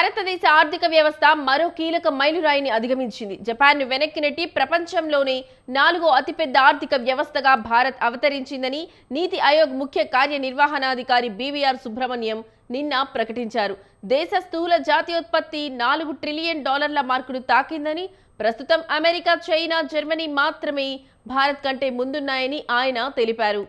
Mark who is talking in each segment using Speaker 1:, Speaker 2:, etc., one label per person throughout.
Speaker 1: భారతదేశ ఆర్థిక వ్యవస్థ మరో కీలక మైలురాయిని అధిగమించింది. జపాన్ను వెనక్కి నెట్టి ప్రపంచంలోనే నాలుగో అతిపెద్ద ఆర్థిక వ్యవస్థగా భారత్ అవతరించిందని నీతి ఆయోగ్ ముఖ్య కార్యనిర్వహణాధికారి బీవీఆర్ సుబ్రహ్మణ్యం నిన్న ప్రకటించారు. దేశ స్థూల జాతీయోత్పత్తి నాలుగు ట్రిలియన్ డాలర్ల మార్కును తాకిందని ప్రస్తుతం అమెరికా చైనా జర్మనీ మాత్రమే భారత్ కంటే ముందున్నాయని ఆయన తెలిపారు.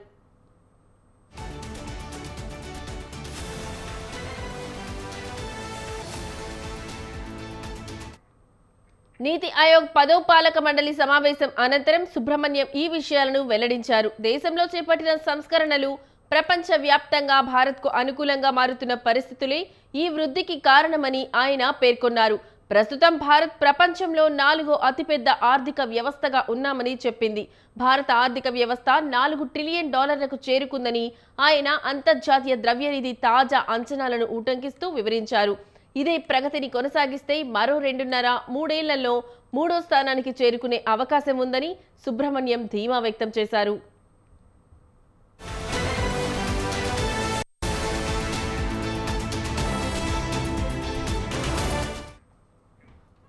Speaker 1: నీతి ఆయోగ్ పదో పాలక మండలి సమావేశం అనంతరం సుబ్రహ్మణ్యం ఈ విషయాలను వెల్లడించారు. దేశంలో చేపట్టిన సంస్కరణలు ప్రపంచ వ్యాప్తంగా భారత్కు అనుకూలంగా మారుతున్న పరిస్థితులే ఈ వృద్ధికి కారణమని ఆయన పేర్కొన్నారు. ప్రస్తుతం భారత్ ప్రపంచంలో నాలుగో అతిపెద్ద ఆర్థిక వ్యవస్థగా ఉన్నామని చెప్పింది. భారత ఆర్థిక వ్యవస్థ నాలుగు ట్రిలియన్ డాలర్లకు చేరుకుందని ఆయన అంతర్జాతీయ ద్రవ్యనిధి తాజా అంచనాలను ఉటంకిస్తూ వివరించారు. ఇదే ప్రగతిని కొనసాగిస్తే మరో రెండున్నర మూడేళ్ళలో మూడో స్థానానికి చేరుకునే అవకాశం ఉందని సుబ్రహ్మణ్యం ధీమా వ్యక్తం చేశారు.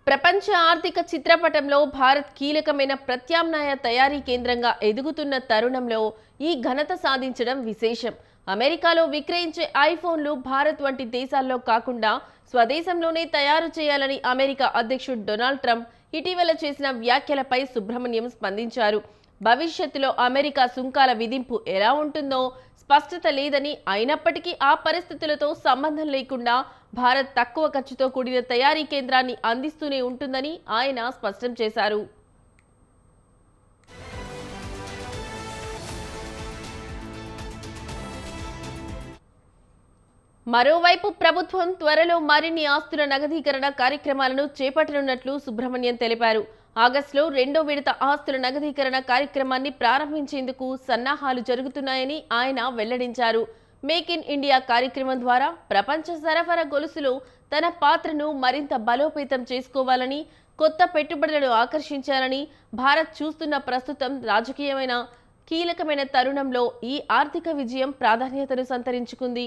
Speaker 1: ప్రపంచ ఆర్థిక చిత్రపటంలో భారత్ కీలకమైన ప్రత్యామ్నాయ తయారీ కేంద్రంగా ఎదుగుతున్న తరుణంలో ఈ ఘనత సాధించడం విశేషం. అమెరికాలో విక్రయించే ఐఫోన్లు భారత్ వంటి దేశాల్లో కాకుండా స్వదేశంలోనే తయారు చేయాలని అమెరికా అధ్యక్షుడు డొనాల్డ్ ట్రంప్ ఇటీవల చేసిన వ్యాఖ్యలపై సుబ్రహ్మణ్యం స్పందించారు. భవిష్యత్తులో అమెరికా సుంకాల విధింపు ఎలా ఉంటుందో స్పష్టత లేదని అయినప్పటికీ ఆ పరిస్థితులతో సంబంధం లేకుండా భారత్ తక్కువ ఖర్చుతో కూడిన తయారీ కేంద్రాన్ని అందిస్తూనే ఉంటుందని ఆయన స్పష్టం చేశారు. మరోవైపు ప్రభుత్వం త్వరలో మరిన్ని ఆస్తుల నగదీకరణ కార్యక్రమాలను చేపట్టనున్నట్లు సుబ్రహ్మణ్యం తెలిపారు. ఆగస్టులో రెండో విడత ఆస్తుల నగదీకరణ కార్యక్రమాన్ని ప్రారంభించేందుకు సన్నాహాలు జరుగుతున్నాయని ఆయన వెల్లడించారు. మేక్ ఇన్ ఇండియా కార్యక్రమం ద్వారా ప్రపంచ సరఫరా గొలుసులో తన పాత్రను మరింత బలోపేతం చేసుకోవాలని కొత్త పెట్టుబడులను ఆకర్షించాలని భారత్ చూస్తున్న ప్రస్తుతం రాజకీయమైన కీలకమైన తరుణంలో ఈ ఆర్థిక విజయం ప్రాధాన్యతను సంతరించుకుంది.